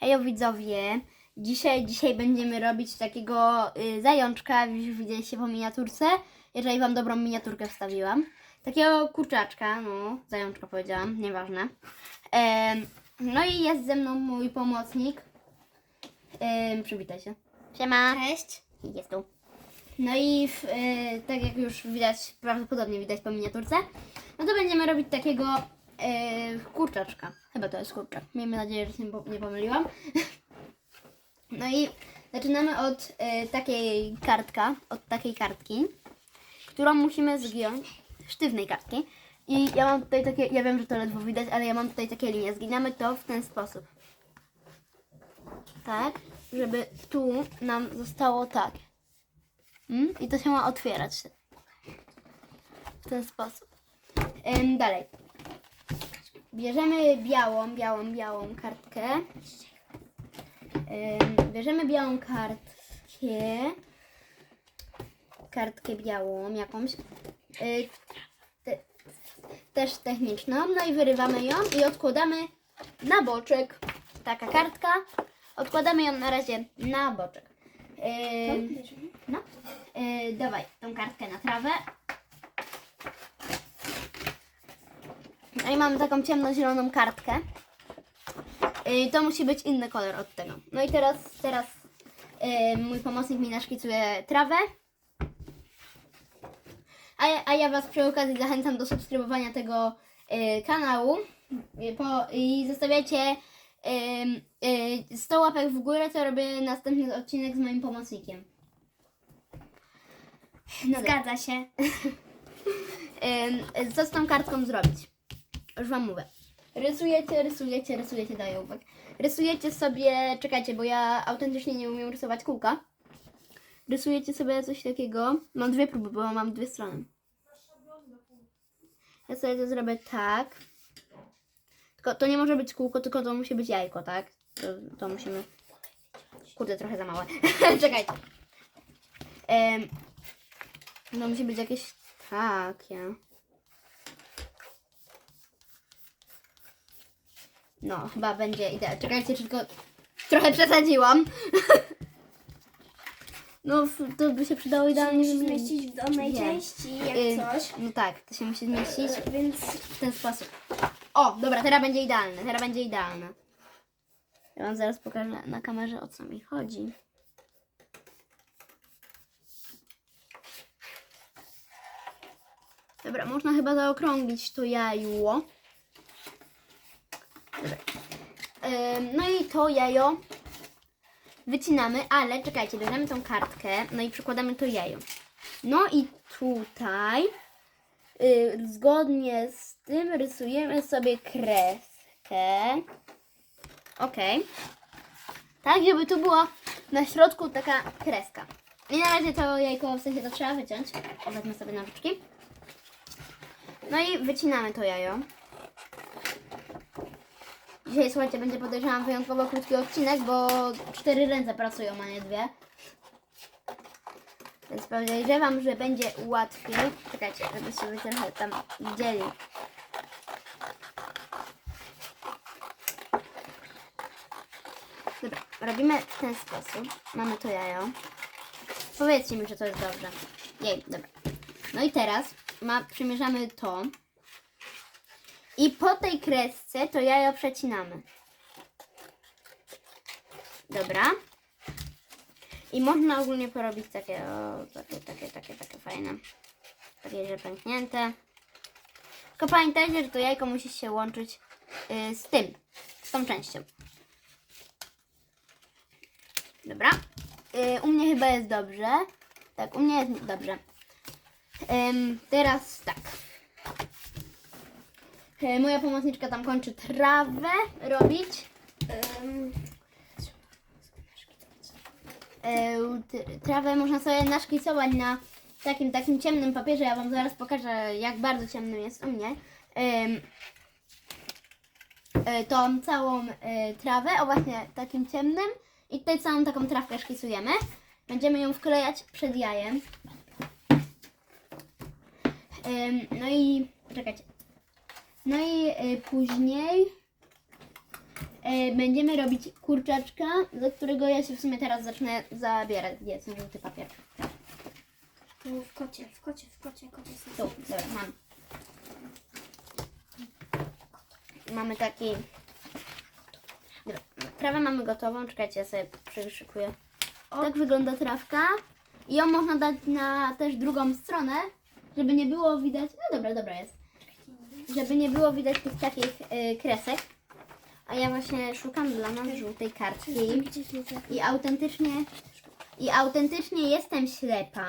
Hejo widzowie, dzisiaj, dzisiaj będziemy robić takiego y, zajączka, już widzieliście po miniaturce, jeżeli wam dobrą miniaturkę wstawiłam. Takiego kurczaczka, no, zajączka powiedziałam, nieważne. Em, no i jest ze mną mój pomocnik. Em, przywitaj się. Siema. Cześć. Jest tu. No i w, y, tak jak już widać, prawdopodobnie widać po miniaturce, no to będziemy robić takiego y, kurczaczka. Chyba to jest kurczak. Miejmy nadzieję, że się nie, po- nie pomyliłam. No i zaczynamy od y, takiej kartka, od takiej kartki, którą musimy zgiąć, sztywnej kartki. I ja mam tutaj takie, ja wiem, że to ledwo widać, ale ja mam tutaj takie linie. Zginamy to w ten sposób. Tak, żeby tu nam zostało tak. Mm? I to się ma otwierać. W ten sposób. Ym, dalej. Bierzemy białą, białą, białą kartkę. Bierzemy białą kartkę. Kartkę białą jakąś. Te, też techniczną. No i wyrywamy ją i odkładamy na boczek. Taka kartka. Odkładamy ją na razie na boczek. No. Yy, dawaj tą kartkę na trawę. I mamy taką ciemnozieloną kartkę. Yy, to musi być inny kolor od tego. No i teraz, teraz yy, mój pomocnik mi naszkicuje trawę. A ja, a ja Was przy okazji zachęcam do subskrybowania tego yy, kanału. Yy, po, I zostawiajcie yy, yy, 100 łapek w górę, to robię następny odcinek z moim pomocnikiem. No. Zgadza się. Co z tą kartką zrobić? Już Wam mówię. Rysujecie, rysujecie, rysujecie, daję uwagę. Rysujecie sobie, czekajcie, bo ja autentycznie nie umiem rysować kółka. Rysujecie sobie coś takiego. Mam dwie próby, bo mam dwie strony. Ja sobie to zrobię tak. Tylko to nie może być kółko, tylko to musi być jajko, tak? To, to musimy... Kurde, trochę za małe. czekajcie. Ym, no musi być jakieś takie. No, chyba będzie idealnie. Czekajcie, tylko trochę przesadziłam. No, to by się przydało idealnie Musi wymienić. zmieścić w dolnej Wiem. części, jak Y, coś. No tak, to się musi zmieścić Więc w ten sposób. O, dobra, teraz będzie idealne, teraz będzie idealne. Ja wam zaraz pokażę na kamerze o co mi chodzi. Dobra, można chyba zaokrąglić to jajło. Dobra. Ym, no i to jajo wycinamy, ale czekajcie, bierzemy tą kartkę, no i przykładamy to jajo. No i tutaj y, zgodnie z tym rysujemy sobie kreskę. Ok. Tak, żeby tu była na środku taka kreska. I na razie to jajko, w sensie to trzeba wyciąć. Wezmę sobie nożyczki. No i wycinamy to jajo. Dzisiaj, słuchajcie, będzie podejrzewam wyjątkowo krótki odcinek, bo cztery ręce pracują, a nie dwie. Więc podejrzewam, że będzie łatwiej. Czekajcie, żebyście wy trochę tam widzieli. Dobra, robimy w ten sposób. Mamy to jajo. Powiedzcie mi, że to jest dobrze. Jej, dobra. No i teraz ma, przymierzamy to. I po tej kresce to jajo przecinamy. Dobra. I można ogólnie porobić takie, o, takie, takie, takie, takie fajne. Takie, że pęknięte. Tylko pamiętajcie, że to jajko musi się łączyć y, z tym, z tą częścią. Dobra. Y, u mnie chyba jest dobrze. Tak, u mnie jest dobrze. Ym, teraz tak. Y, moja pomocniczka tam kończy trawę robić. E, trawę można sobie naszkicować na takim takim ciemnym papierze. Ja Wam zaraz pokażę, jak bardzo ciemnym jest u mnie. E, tą całą e, trawę, o właśnie takim ciemnym. I tutaj całą taką trawkę szkicujemy. Będziemy ją wklejać przed jajem. Em, no i czekajcie. No i później e, będziemy robić kurczaczka, do którego ja się w sumie teraz zacznę zabierać. Jest żółty papier. Tu w kocie, w kocie, w kocie, kocie. Tu, dobra, mam. Mamy taki... Dobra, trawę mamy gotową, czekajcie, ja sobie przyszykuję. Tak wygląda trawka. I ją można dać na też drugą stronę, żeby nie było widać... No dobra, dobra jest. Żeby nie było widać tych takich y, kresek. A ja właśnie szukam dla nas żółtej kartki. I autentycznie, i autentycznie jestem ślepa,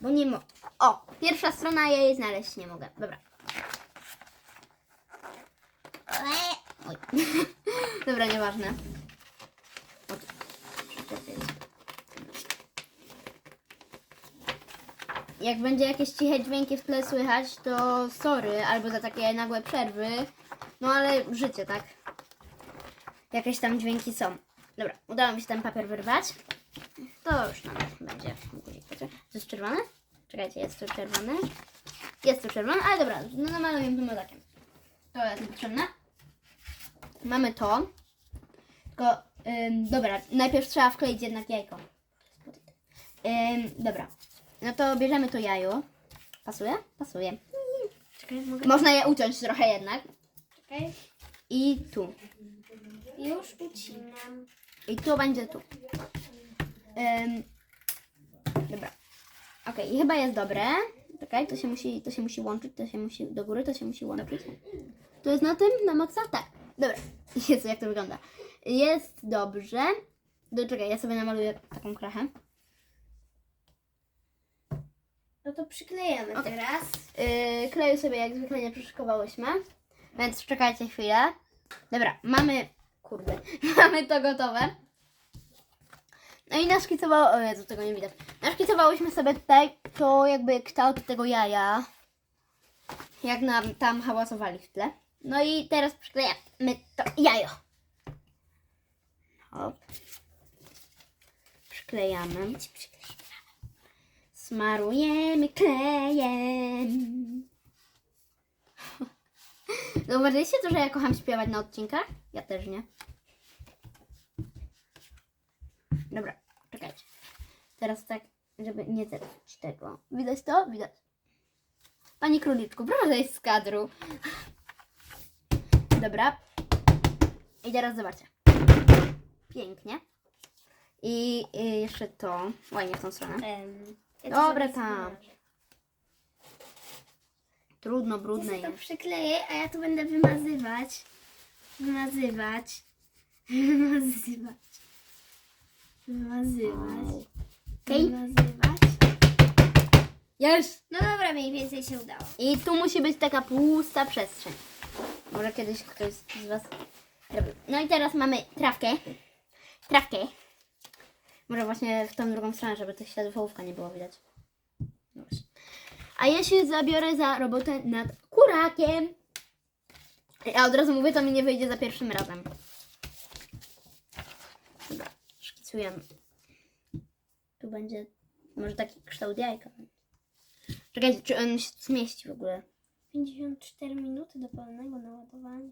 bo nie mo... O, pierwsza strona, ja jej znaleźć nie mogę. Dobra. Oj. Dobra, nieważne. O, tu. Przyczepię. Jak będzie jakieś ciche dźwięki w tle słychać, to sorry, albo za takie nagłe przerwy. No ale życie, tak? Jakieś tam dźwięki są. Dobra, udało mi się ten papier wyrwać. To już nam będzie. To jest czerwone? Czekajcie, jest tu czerwony. Jest tu czerwony, ale dobra, no namaluję tym mozakiem. To jest niepotrzebne. Mamy to. Tylko, ym, dobra, najpierw trzeba wkleić jednak jajko. Ym, dobra, no to bierzemy to jajo. Pasuje? Pasuje. Czekaj, mogę. Można je uciąć trochę jednak. Czekaj. I tu. Już ucinam. I tu będzie tu. Ym, dobra. Okej, i chyba jest dobre. Czekaj, to się musi, to się musi łączyć, to się musi do góry, to się musi łączyć. To jest na tym, na maksa? Tak. Dobra. Jezu, jak to wygląda. Jest dobrze. Do, czekaj, ja sobie namaluję taką krachę. No to przyklejamy Okej. teraz. Yy, kleju sobie jak zwykle nie przyszykowałyśmy. Więc czekajcie chwilę. Dobra, mamy. Kurde, mamy to gotowe. No i naszkicowało. O Jezu, tego nie widać. Naszkicowałyśmy sobie tutaj to jakby kształt tego jaja. Jak nam tam hałasowali w tle. No i teraz przyklejamy to jajo. Hop. Przyklejamy. Smarujemy klejem. Zauważyliście to, że ja kocham śpiewać na odcinkach? Ja też nie. Dobra, czekajcie. Teraz tak, żeby nie zepsuć tego. Widać to? Widać. Pani króliczku, proszę zejść z kadru. Dobra. I teraz zobaczcie. Pięknie. I, i jeszcze to. Ładnie w tą stronę. To Dobra, tam. Trudno, Ja brudne sobie to jest. przykleję, a ja tu będę wymazywać. Wymazywać. Wymazywać. Wymazywać. Okej. Wymazywać. Jest! No dobra, mniej więcej się udało. I tu musi być taka pusta przestrzeń. Może kiedyś ktoś z Was robił. No i teraz mamy trawkę. Trawkę. Może właśnie w tą drugą stronę, żeby tych śladów ołówka nie było widać. No właśnie. A ja się zabiorę za robotę nad kurakiem. A od razu mówię, to mi nie wyjdzie za pierwszym razem. Dobra, szkicujemy. Tu będzie może taki kształt jajka. Czekajcie, czy on się zmieści w ogóle? 54 minuty do pełnego naładowania.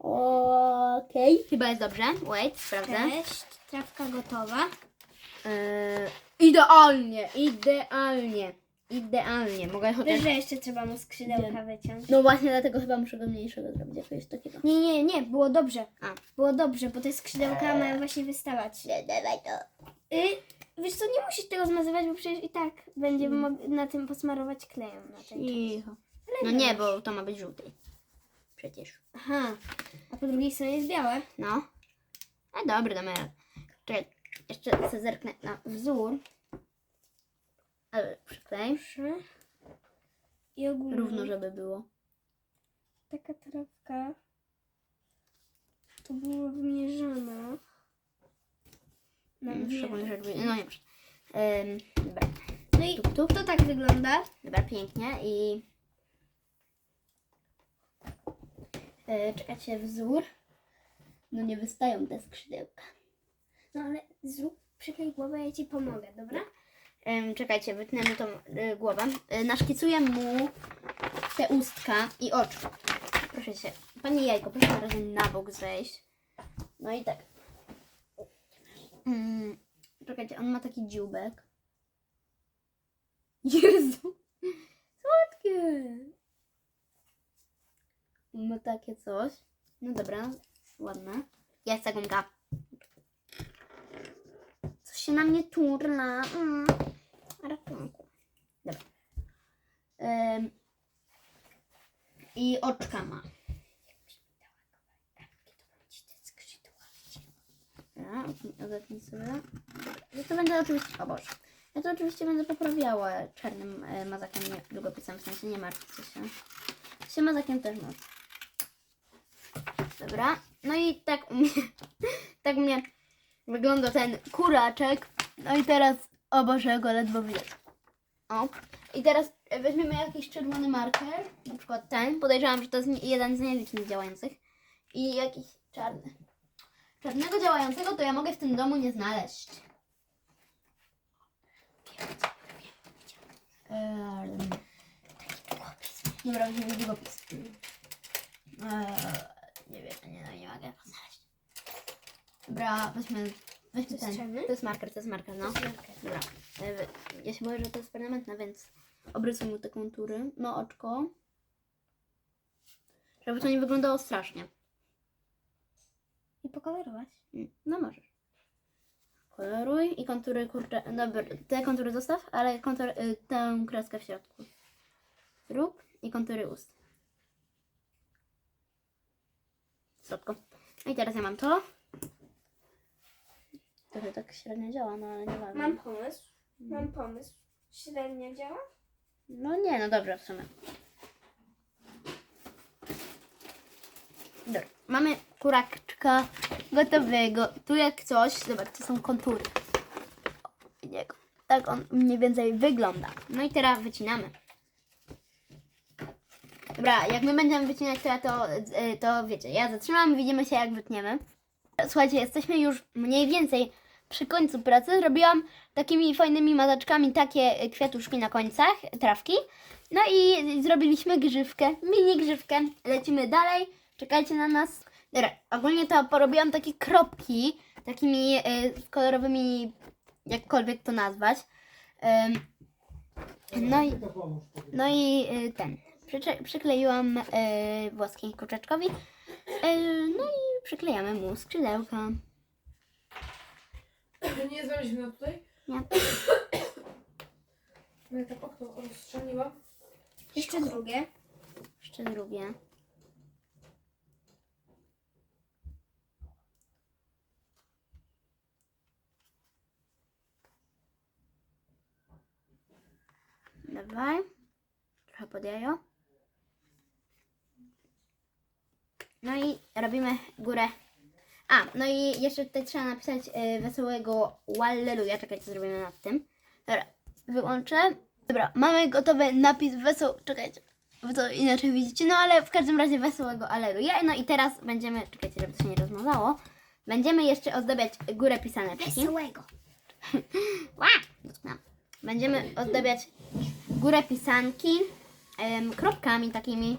Okej. Chyba jest dobrze. Wait, sprawdzę. Cześć, trawka gotowa. Yy, idealnie, idealnie, idealnie. Mogę chociaż... Wiesz, że jeszcze trzeba mu skrzydełka wyciąć. No właśnie dlatego chyba muszę go mniejszego zrobić, jakiegoś takiego. Nie, nie, nie, było dobrze. A. Było dobrze, bo te skrzydełka mają właśnie wystawać. Nie, dawaj to. Y, wiesz co, nie musisz tego zmazywać, bo przecież i tak będziemy mogli na tym posmarować klejem. Na tej Cicho. No nie, bo to ma być żółty. Przecież. Aha, a po drugiej stronie jest białe. No. A dobry, damy radę. Czekaj, jeszcze sobie zerknę na wzór. Ale przyklej. Proszę. I ogólnie Równo, żeby było. taka trawka to było wymierzona. Na Mm. Szczególnie. No nie muszę. Ym, dobra. No i Tup, tup. to tak wygląda. Dobra, pięknie i... Yy, czekajcie, wzór. No nie wystają te skrzydełka. No ale zrób, przyklej głowę, ja ci pomogę, dobra? Czekajcie, wytnę mu tą y, głowę. Y, naszkicuję mu te ustka i oczy. proszę się. Pani jajko, proszę na razie na bok zejść. No i tak. Mm, czekajcie, on ma taki dzióbek. Jezu! Słodkie! Ma takie coś. No dobra, ładne. Jest gumka. Coś się na mnie turla. Mm. Ratunku. Dobra. Ym. I oczka ma. Odetnij sobie. Ja to będę oczywiście, o Boże. Ja to oczywiście będę poprawiała czarnym e, mazakiem, długopisem, w sensie nie martwcie się. Się mazakiem też można. Dobra, no i tak u mnie, tak u mnie wygląda ten kuraczek. No i teraz, o Boże, go ledwo widać. O, i teraz weźmiemy jakiś czerwony marker, na przykład ten, podejrzewam, że to jest jeden z nielicznych działających. I jakiś czarny. Czarnego działającego to ja mogę w tym domu nie znaleźć. Eee, Dobra, weźmiemy długopis. Eee, nie wiem, nie, no, nie mogę go znaleźć. Dobra, weźmy, weźmy jest ten. czarny? To jest marker, to jest marker, no. Dobra. E, wy- Ja się boję, że to jest permanentne, więc obrysuj mu te kontury. No, oczko. Żeby to nie wyglądało strasznie. I pokolorować. Mm, No możesz. Koloruj i kontury, kurczę, dobra, te kontury zostaw, ale kontur, y, tę kreskę w środku. Zrób i kontury ust. Słodko. No i teraz ja mam to. Trochę tak średnio działa, no ale nie ważne. Mam pomysł. Mam pomysł. Średnio działa? No nie, no dobrze w sumie. Dobra, mamy kuraczka gotowego. Tu jak coś, zobacz, to są kontury. O, Jego. Tak on mniej więcej wygląda. No i teraz wycinamy. Dobra, jak my będziemy wycinać, to ja to, y, to wiecie, ja zatrzymam, widzimy się jak wytniemy. Słuchajcie, jesteśmy już mniej więcej przy końcu pracy. Zrobiłam takimi fajnymi mazaczkami takie y, kwiatuszki na końcach, trawki. No i zrobiliśmy grzywkę, mini grzywkę. Lecimy dalej, czekajcie na nas. Dobra, ogólnie to porobiłam takie kropki, takimi y, kolorowymi, jakkolwiek to nazwać. No i, no i y, ten, przykleiłam y, włoski kurczaczkowi. Y, no i przyklejamy mu skrzydełka. Nie znaleźliśmy na tutaj? Nie. No ja tak okno rozstrzeliłam. Jeszcze drugie. Jeszcze drugie. Dawaj. Trochę pod jajo. No i robimy górę. A, no i jeszcze tutaj trzeba napisać y, wesołego Walleluja. Czekajcie, co zrobimy nad tym. Dobra, wyłączę. Dobra, mamy gotowy napis wesoł. Czekajcie. Wy to inaczej widzicie, no ale w każdym razie wesołego Aleluja. No i teraz będziemy, czekajcie, żeby to się nie rozmazało. Będziemy jeszcze ozdabiać górę pisaneczki. Wesołego. Ła! Będziemy ozdabiać górę pisanki em, kropkami takimi,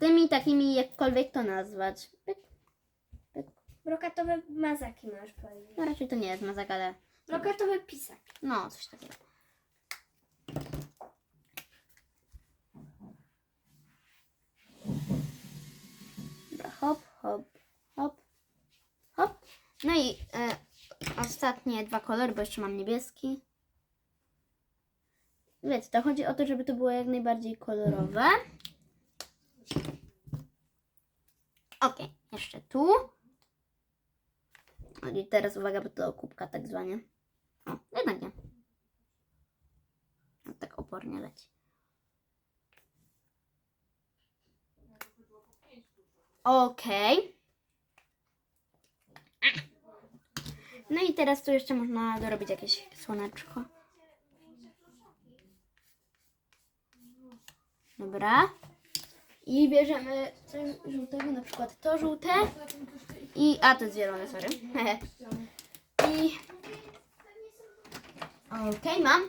tymi takimi jakkolwiek to nazwać. Pyk. Brokatowe mazaki możesz powiedzieć. No raczej to nie jest mazak, ale Brokatowy pisak. no coś takiego. Dobra, hop, hop, hop, hop. No i e, ostatnie dwa kolory, bo jeszcze mam niebieski. Wiecie, to chodzi o to, żeby to było jak najbardziej kolorowe. Ok, jeszcze tu. I teraz uwaga, bo to kubka tak zwanie. O, jednak nie. No, tak opornie leci. Okej. No i teraz tu jeszcze można dorobić jakieś słoneczko. Dobra. I bierzemy coś żółtego, na przykład to żółte. I, a to jest zielone, sorry. I okej, mam.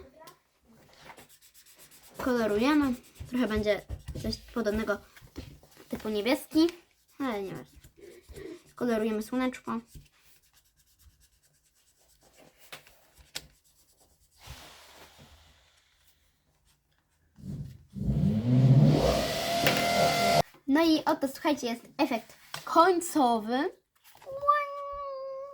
Kolorujemy. Trochę będzie coś podobnego. Typu niebieski, ale nie ważne. Kolorujemy słoneczko. No i oto słuchajcie, jest efekt końcowy.